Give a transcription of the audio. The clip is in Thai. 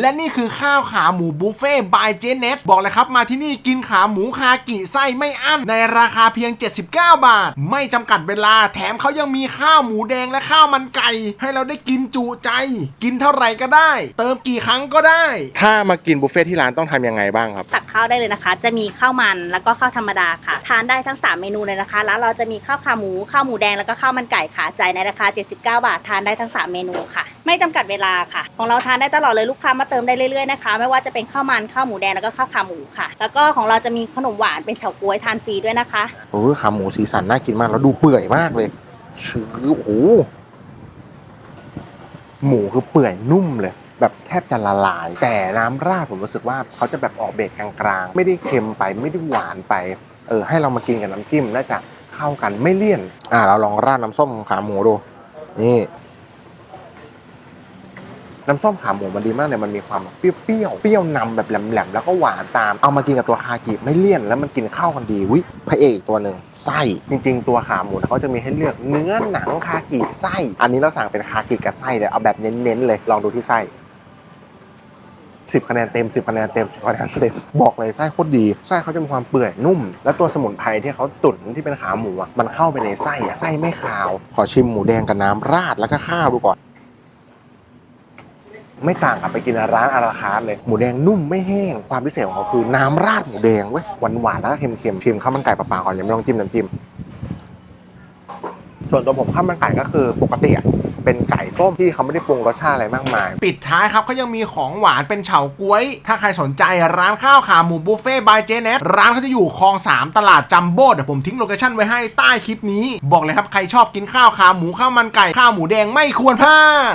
และนี่คือข้าวขาหมูบุฟเฟ่บายเจเน็ตบอกเลยครับมาที่นี่กินขาหมูคากิไส้ไม่อั้นในราคาเพียง 79 บาท ไม่จำกัดเวลาแถมเขายังมีข้าวหมูแดงและข้าวมันไก่ ให้เราได้กินจุใจ กินเท่าไหร่ก็ได้ เติมกี่ครั้งก็ได้ ถ้ามากินบุฟเฟ่ที่ร้านต้องทำยังไงบ้างครับ ตักข้าวได้เลยนะคะ จะมีข้าวมันแล้วก็ข้าวธรรมดาค่ะ ทานได้ทั้ง 3 เมนูเลยนะคะ แล้วเราจะมีข้าวขาหมูข้าวหมูแดงแล้วก็ข้าวมันไก่ค่ะจ่ายในราคา 79 บาททานได้ทั้ง 3 เมนูค่ะ ไม่จำกัดเวลาค่ะ ของเราทานได้ตลอดเลยลูกค้ามาเติมได้เรื่อยๆนะคะ ไม่ว่าจะเป็นข้าวมันข้าวหมูแดงแล้วก็ข้าวขาหมูค่ะ แล้วก็ของเราจะมีขนมหวานเป็นเฉาก๊วยทานฟรีด้วยนะคะโอ้ขาหมูสีสันน่ากินมากแล้วดูเปื่อยมากเลยชื่อโอ้โหหมูคือเปื่อยนุ่มเลย แบบแทบจะละลาย แต่น้ำราดผมรู้สึกว่าเขาจะแบบออกเบรกกลางๆ ไม่ได้เค็มไปไม่ได้หวานไปเออให้เรามากินกับน้ำจิ้มน่าจะเข้ากันไม่เลี่ยน อ่าเราลองราดน้ำส้มขาหมูดู นี่ น้ำส้มขาหมูมันดีมากเลยมันมีความเปรี้ยวๆเปรี้ยวนำแบบแหลมๆแล้วก็หวานตาม เอามากินกับตัวคากิไม่เลี่ยนแล้วมันกินเข้ากันดีวิพระเอกตัวหนึ่งไส้จริง ๆ ตัวขาหมูเขาจะมีให้เลือกเนื้อหนังคากิไส้ อันนี้เราสั่งเป็นคากิกับไส้เลยเอาแบบเน้นๆเลยลองดูที่ไส้10คะแนนเต็ม10คะแนนเต็ม10คะแนนเต็มบอกเลยไส้โคตรดีไส้เขาจะมีความเปื่อยนุ่ม แล้วตัวสมุนไพรที่เขาตุ๋นที่เป็นขาหมูอะมันเข้าไปในไส้อะไส้ไม่คาว ขอชิมหมูแดงกับน้ำราดแล้วก็ข้าวดูก่อน ไม่ต่างกับไปกินร้านอาราคาร์เลย หมูแดงนุ่มไม่แห้ง ความพิเศษของเขาคือน้ำราดหมูแดงเว้ยหวานๆแล้วก็เค็มๆชิมข้าวมันไก่เปล่าๆก่อนยังไม่ต้องจิ้มน้ำจิ้มส่วนตัวผมข้าวมันไก่ก็คือปกติเป็นไก่ต้มที่เขาไม่ได้ปรุงรสชาติอะไรมากมาย ปิดท้ายครับเขายังมีของหวานเป็นเฉาก๊วย ถ้าใครสนใจร้านข้าวขาหมูบุฟเฟ่บายเจเนตร้านเขาจะอยู่คลอง 3 ตลาดจัมโบ้เดี๋ยวผมทิ้งโลเคชั่นไว้ให้ใต้คลิปนี้ บอกเลยครับใครชอบกินข้าวขาหมูข้าวมันไก่ข้าวหมูแดงไม่ควรพลาด